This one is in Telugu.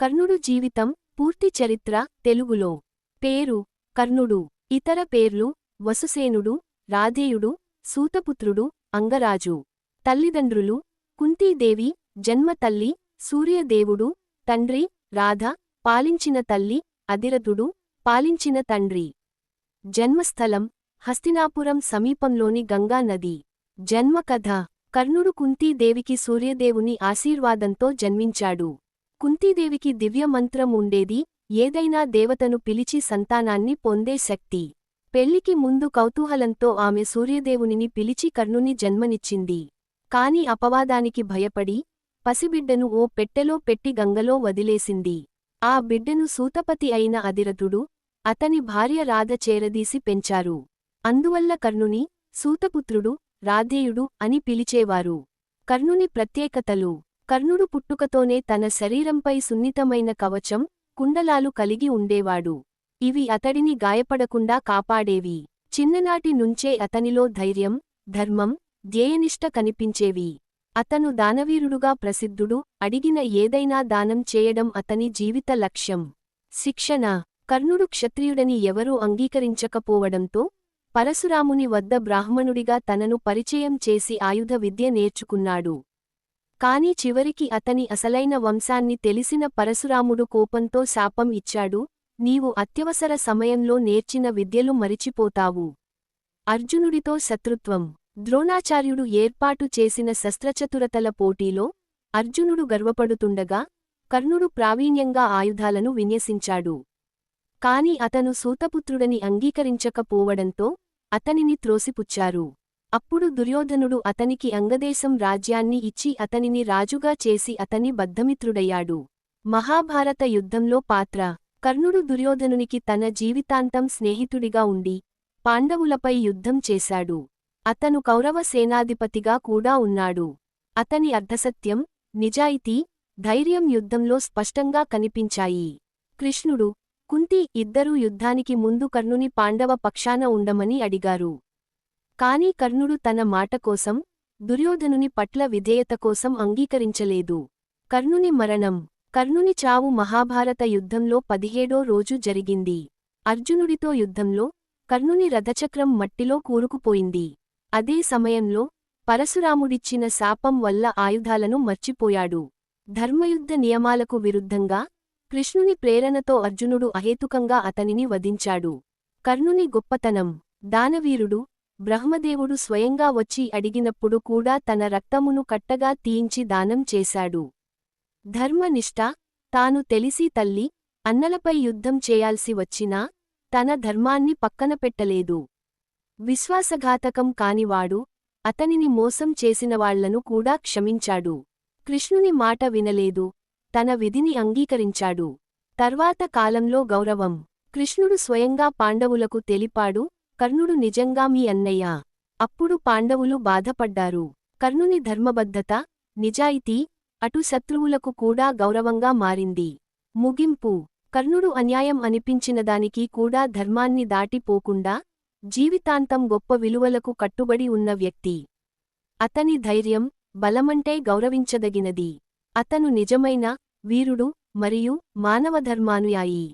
కర్ణుడు జీవితం పూర్తి చరిత్ర తెలుగులో. పేరు కర్ణుడు. ఇతర పేర్లు వసుసేనుడు రాధేయుడు సూతపుత్రుడు అంగరాజు. తల్లిదండ్రులు కుంతీదేవి జన్మ తల్లి సూర్యదేవుడు తండ్రి రాధ పాలించిన తల్లి అదిరథుడు పాలించిన తండ్రి. జన్మస్థలం హస్తినాపురం సమీపంలోని గంగానది జన్మకథ కర్ణుడు కుంతీదేవికి సూర్యదేవుని ఆశీర్వాదంతో జన్మించాడు. కుంతీదేవికి దివ్యమంత్రం ఉండేది ఏదైనా దేవతను పిలిచి సంతానాన్ని పొందే శక్తి. పెళ్ళికి ముందు కౌతూహలంతో ఆమె సూర్యదేవునిని పిలిచి కర్ణుని జన్మనిచ్చింది. కాని అపవాదానికి భయపడి పసిబిడ్డను ఓ పెట్టెలో పెట్టి గంగలో వదిలేసింది. ఆ బిడ్డను సూతపతి అయిన అధిరథుడు అతని భార్య రాధ చేరదీసి పెంచారు. అందువల్ల కర్ణుని సూతపుత్రుడు రాధేయుడు అని పిలిచేవారు. కర్ణుని ప్రత్యేకతలు కర్ణుడు పుట్టుకతోనే తన శరీరంపై సున్నితమైన కవచం కుండలాలు కలిగి ఉండేవాడు. ఇవి అతడిని గాయపడకుండా కాపాడేవి. చిన్ననాటి నుంచే అతనిలో ధైర్యం ధర్మం ధ్యేయనిష్ట కనిపించేవి. అతను దానవీరుడుగా ప్రసిద్ధుడు అడిగిన ఏదైనా దానం చేయడం అతని జీవిత లక్ష్యం. శిక్షణ. కర్ణుడు క్షత్రియుడని ఎవరూ అంగీకరించకపోవడంతో పరశురాముని వద్ద బ్రాహ్మణుడిగా తనను పరిచయం చేసి ఆయుధ విద్య నేర్చుకున్నాడు. కాని చివరికి అతని అసలైన వంశాన్ని తెలిసిన పరశురాముడు కోపంతో శాపం ఇచ్చాడు నీవు అత్యవసర సమయంలో నేర్చిన విద్యలు మరిచిపోతావు. అర్జునుడితో శత్రుత్వం. ద్రోణాచార్యుడు ఏర్పాటు చేసిన శస్త్రచతురతల పోటీలో అర్జునుడు గర్వపడుతుండగా కర్ణుడు ప్రావీణ్యంగా ఆయుధాలను విన్యసించాడు. కాని అతను సూతపుత్రుడని అంగీకరించకపోవడంతో అతనిని త్రోసిపుచ్చారు. అప్పుడు దుర్యోధనుడు అతనికి అంగదేశం రాజ్యాన్ని ఇచ్చి అతనిని రాజుగా చేసి అతని బద్ధమిత్రుడయ్యాడు. మహాభారత యుద్ధంలో పాత్ర. కర్ణుడు దుర్యోధనునికి తన జీవితాంతం స్నేహితుడిగా ఉండి పాండవులపై యుద్ధం చేశాడు. అతను కౌరవ సేనాధిపతిగా కూడా ఉన్నాడు. అతని అర్ధసత్యం నిజాయితీ ధైర్యం యుద్ధంలో స్పష్టంగా కనిపించాయి. కృష్ణుడు కుంతి ఇద్దరూ యుద్ధానికి ముందు కర్ణుని పాండవ పక్షాన ఉండమని అడిగారు. కాని కర్ణుడు తన మాట కోసం దుర్యోధనుని పట్ల విధేయత కోసం అంగీకరించలేదు. కర్ణుని మరణం కర్ణుని చావు మహాభారత యుద్ధంలో పదిహేడో రోజు జరిగింది. అర్జునుడితో యుద్ధంలో కర్ణుని రథచక్రం మట్టిలో కూరుకుపోయింది. అదే సమయంలో పరశురాముడిచ్చిన శాపం వల్ల ఆయుధాలను మర్చిపోయాడు. ధర్మయుద్ధ నియమాలకు విరుద్ధంగా కృష్ణుని ప్రేరణతో అర్జునుడు అహేతుకంగా అతనిని వధించాడు. కర్ణుని గొప్పతనం దానవీరుడు బ్రహ్మదేవుడు స్వయంగా వచ్చి అడిగినప్పుడు కూడా తన రక్తమును కట్టగా తీయించి దానం చేశాడు. ధర్మనిష్ట తాను తెలిసి తల్లి అన్నలపై యుద్ధం చేయాల్సి వచ్చినా తన ధర్మాన్ని పక్కనపెట్టలేదు విశ్వాసఘాతకం కానివాడు అతనిని మోసం చేసినవాళ్ళను కూడా క్షమించాడు. కృష్ణుని మాట వినలేదు తన విధిని అంగీకరించాడు. తర్వాత కాలంలో గౌరవం. కృష్ణుడు స్వయంగా పాండవులకు తెలిపాడు కర్ణుడు నిజంగా మీ అన్నయ్య. అప్పుడు పాండవులు బాధపడ్డారు. కర్ణుని ధర్మబద్ధత నిజాయితీ అటు శత్రువులకు కూడా గౌరవంగా మారింది. ముగింపు. కర్ణుడు అన్యాయం అనిపించినదానికి కూడా ధర్మాన్ని దాటిపోకుండా జీవితాంతం గొప్ప విలువలకు కట్టుబడి ఉన్న వ్యక్తి. అతని ధైర్యం బలమంటే గౌరవించదగినది. అతను నిజమైన వీరుడు మరియు మానవధర్మానుయాయి.